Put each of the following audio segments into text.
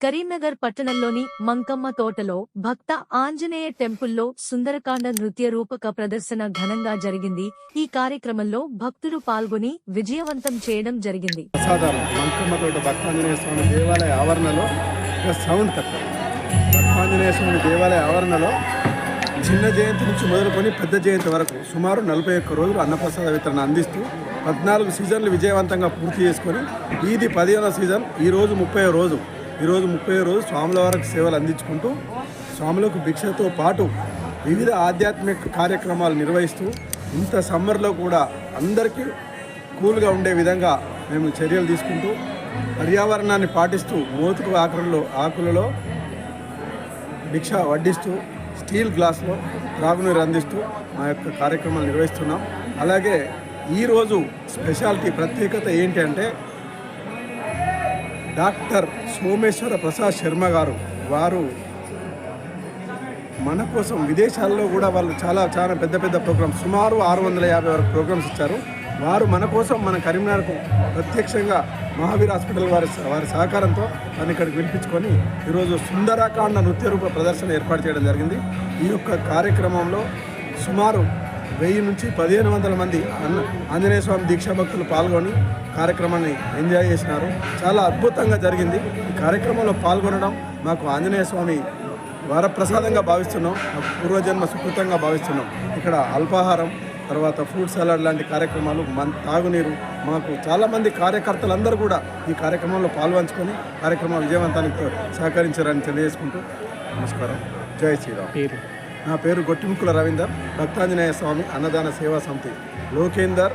కరీంనగర్ పట్టణంలోని మంకమ్మ తోటలో భక్త ఆంజనేయ టెంపుల్లో సుందరకాండ నృత్య రూపక ప్రదర్శన ఘనంగా జరిగింది. ఈ కార్యక్రమంలో భక్తులు పాల్గొని విజయవంతం చేయడం జరిగింది. మంకమ్మ తోట భక్తాంజనేయ స్వామి దేవాలయ ఆవరణలో సౌండ్ భక్తాంజనేయ స్వామి దేవాలయ ఆవరణలో చిన్న జయంతి నుంచి మొదలుకొని పెద్ద జయంతి వరకు సుమారు నలభై ఒక్క రోజులు అన్నప్రసాద వితరణ అందిస్తూ పద్నాలుగు సీజన్లు విజయవంతంగా పూర్తి చేసుకొని ఇది పదిహేనవ సీజన్ ఈరోజు ముప్పై రోజు. ఈరోజు ముప్పై రోజు స్వాముల వారికి సేవలు అందించుకుంటూ స్వాములకు భిక్షతో పాటు వివిధ ఆధ్యాత్మిక కార్యక్రమాలు నిర్వహిస్తూ ఇంత సమ్మర్లో కూడా అందరికీ కూల్గా ఉండే విధంగా మేము చర్యలు తీసుకుంటూ పర్యావరణాన్ని పాటిస్తూ మోతుకు ఆకులలో ఆకులలో భిక్ష వడ్డిస్తూ స్టీల్ గ్లాస్లో త్రాగునీరు అందిస్తూ మా యొక్క కార్యక్రమాలు నిర్వహిస్తున్నాం. అలాగే ఈరోజు స్పెషాలిటీ ప్రత్యేకత ఏంటి అంటే డాక్టర్ సోమేశ్వర ప్రసాద్ శర్మ గారు వారు మన కోసం విదేశాల్లో కూడా వాళ్ళు చాలా చాలా పెద్ద పెద్ద ప్రోగ్రామ్స్ సుమారు ఆరు వందల యాభై వరకు ప్రోగ్రామ్స్ ఇచ్చారు. వారు మన కోసం మన కరీంనగర్కు ప్రత్యక్షంగా మహావీర్ హాస్పిటల్ వారి వారి సహకారంతో వారిని ఇక్కడికి పిలిపించుకొని ఈరోజు సుందరకాండ నృత్య రూప ప్రదర్శన ఏర్పాటు చేయడం జరిగింది. ఈ యొక్క కార్యక్రమంలో సుమారు వెయ్యి నుంచి పదిహేను వందల మంది అన్న ఆంజనేయ స్వామి దీక్షా భక్తులు పాల్గొని కార్యక్రమాన్ని ఎంజాయ్ చేసినారు. చాలా అద్భుతంగా జరిగింది. ఈ కార్యక్రమంలో పాల్గొనడం మాకు ఆంజనేయ స్వామి వరప్రసాదంగా భావిస్తున్నాం. మాకు పూర్వజన్మ సుకృతంగా భావిస్తున్నాం. ఇక్కడ అల్పాహారం తర్వాత ఫ్రూట్ సలాడ్ లాంటి కార్యక్రమాలు మన తాగునీరు మాకు చాలామంది కార్యకర్తలందరూ కూడా ఈ కార్యక్రమంలో పాల్పంచుకొని కార్యక్రమం విజయవంతానికి సహకరించారని తెలియజేసుకుంటూ నమస్కారం. జై శ్రీరామ్. నా పేరు గొట్టిముక్కుల రవీందర్ భక్తాంజనేయ స్వామి అన్నదాన సేవా సమితి. లోకేందర్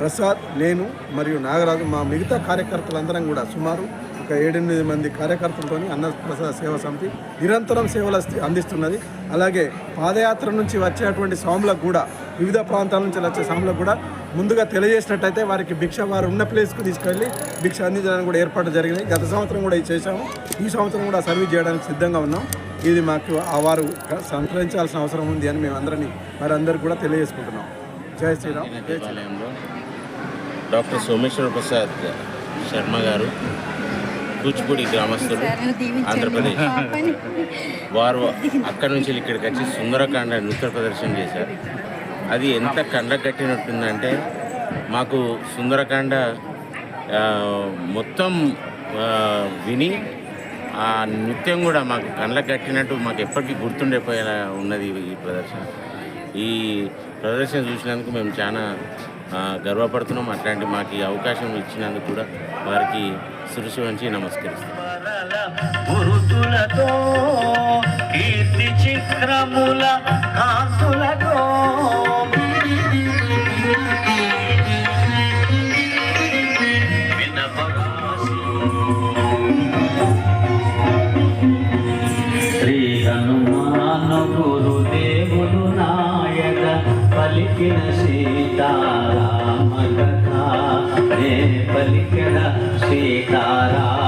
ప్రసాద్ నేను మరియు నాగరాజు మా మిగతా కార్యకర్తలందరం కూడా సుమారు ఒక ఏడెనిమిది మంది కార్యకర్తలతో అన్నప్రసాద సేవా సమితి నిరంతరం సేవలు అందిస్తున్నది. అలాగే పాదయాత్ర నుంచి వచ్చేటువంటి స్వాములకు కూడా వివిధ ప్రాంతాల నుంచి వచ్చే స్వాములకు కూడా ముందుగా తెలియజేసినట్టయితే వారికి భిక్ష వారు ఉన్న ప్లేస్కు తీసుకెళ్ళి భిక్ష అందించడానికి కూడా ఏర్పాటు జరిగింది గత సంవత్సరం కూడా ఇది చేశాము. ఈ సంవత్సరం కూడా సర్వీస్ చేయడానికి సిద్ధంగా ఉన్నాం. ఇది మాకు ఆ వారు సంతరించాల్సిన అవసరం ఉంది అని మేము అందరినీ మరి కూడా తెలియజేసుకుంటున్నాం. జై శ్రీరామ్. డాక్టర్ సోమేశ్వర ప్రసాద్ శర్మ గారు. కూచిపూడి గ్రామస్తులు ఆంధ్రప్రదేశ్. వారు అక్కడి నుంచి ఇక్కడికి వచ్చి సుందరకాండ నృత్య ప్రదర్శన చేశారు. అది ఎంత కండ్లకు కట్టినట్టుందంటే మాకు సుందరకాండ మొత్తం విని ఆ నృత్యం కూడా మాకు కళ్ళకు కట్టినట్టు మాకు ఎప్పటికీ గుర్తుండిపోయేలా ఉన్నది ఈ ప్రదర్శన. ఈ ప్రదర్శన చూసినందుకు మేము చాలా గర్వపడుతున్నాం. అట్లాంటి మాకు ఈ అవకాశం ఇచ్చినందుకు కూడా వారికి శిరసు వంచి నమస్కరిస్తాం పలికిన సీతారామ కథ పలికిన సీతారామ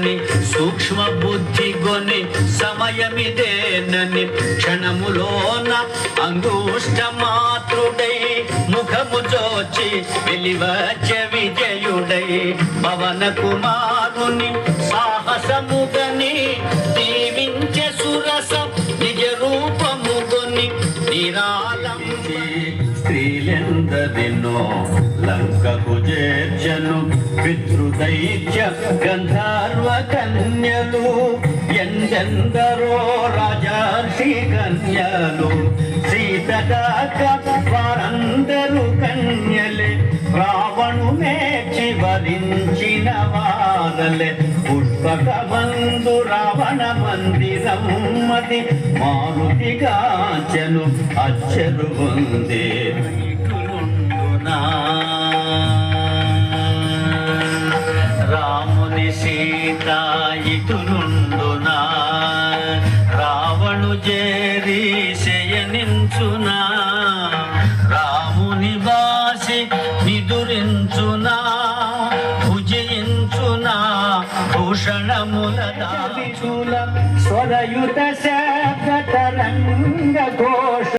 నే సూక్ష్మ బుద్ధి గొని సమయమిదేనని క్షణములోన అంగుష్ట మాతృడై ముఖము చోచి వెలివచ్చ విజయుడై భవన కుమారుని సాహసముగని పితృదైత్య గంధర్వ కన్యలు ఎందెందరో రాజర్షి కన్యలు సీతదాక వారందరూ కన్యలే రావణునే చివరించిన వారలే పుష్పక మందు రావణ మందిరం మది మారుతిగా మారుతిగాచను అచ్చరు ఉందే భూషణముల స్వరయుత శాఖ తరంగ ఘోష.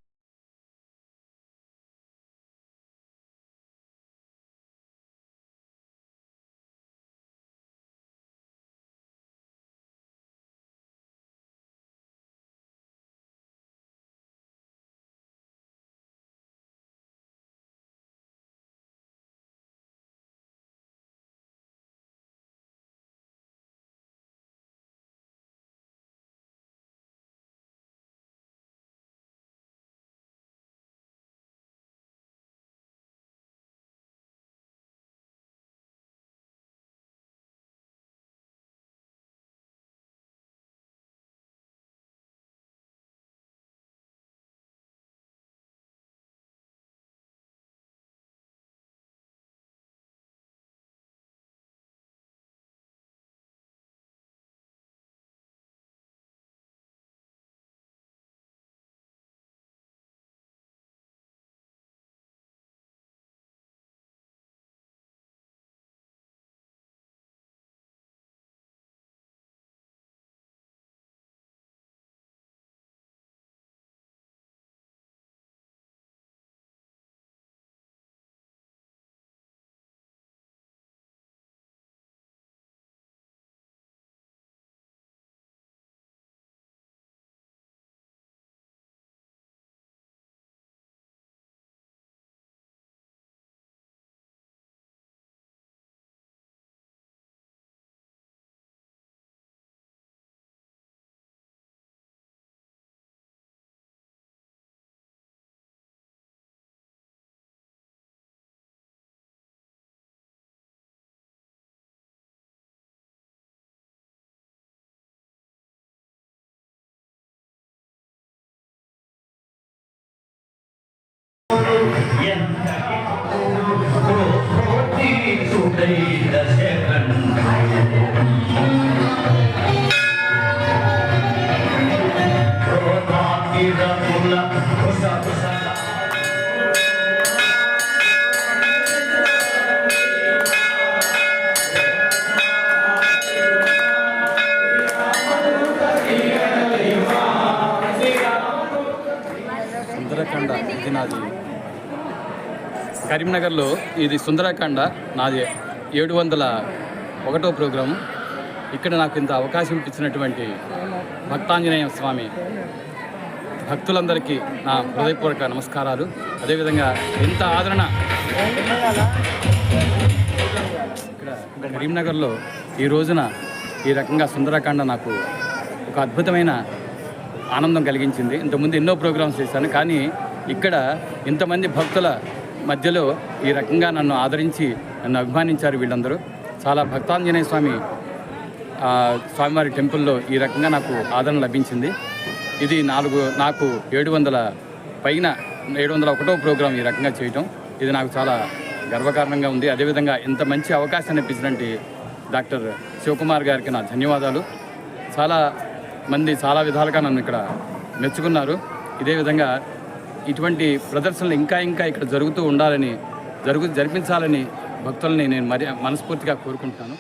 నాది. కరీంనగర్లో ఇది సుందరకాండ నాది ఏడు వందల ఒకటో ప్రోగ్రాం. ఇక్కడ నాకు ఇంత అవకాశం ఇచ్చినటువంటి భక్తాంజనేయ స్వామి భక్తులందరికీ నా హృదయపూర్వక నమస్కారాలు. అదేవిధంగా ఇంత ఆదరణ ఇక్కడ కరీంనగర్లో ఈ రోజున ఈ రకంగా సుందరకాండ నాకు ఒక అద్భుతమైన ఆనందం కలిగించింది. ఇంతకుముందు ఎన్నో ప్రోగ్రామ్స్ చేశాను కానీ ఇక్కడ ఇంతమంది భక్తుల మధ్యలో ఈ రకంగా నన్ను ఆదరించి నన్ను అభిమానించారు వీళ్ళందరూ. చాలా భక్తాంజనేయ స్వామి స్వామివారి టెంపుల్లో ఈ రకంగా నాకు ఆదరణ లభించింది. ఇది నాలుగు నాకు ఏడు వందల పైన ఏడు వందల ఒకటో ప్రోగ్రాం ఈ రకంగా చేయటం. ఇది నాకు చాలా గర్వకారణంగా ఉంది. అదేవిధంగా ఇంత మంచి అవకాశాన్ని ఇప్పించినటువంటి డాక్టర్ శివకుమార్ గారికి నా ధన్యవాదాలు. చాలా మంది చాలా విధాలుగా నన్ను ఇక్కడ మెచ్చుకున్నారు. ఇదే విధంగా ఇటువంటి ప్రదర్శనలు ఇంకా ఇంకా ఇక్కడ జరుగుతూ ఉండాలని జరుగు జరిపించాలని భక్తుల్ని నేను మరి మనస్ఫూర్తిగా కోరుకుంటున్నాను.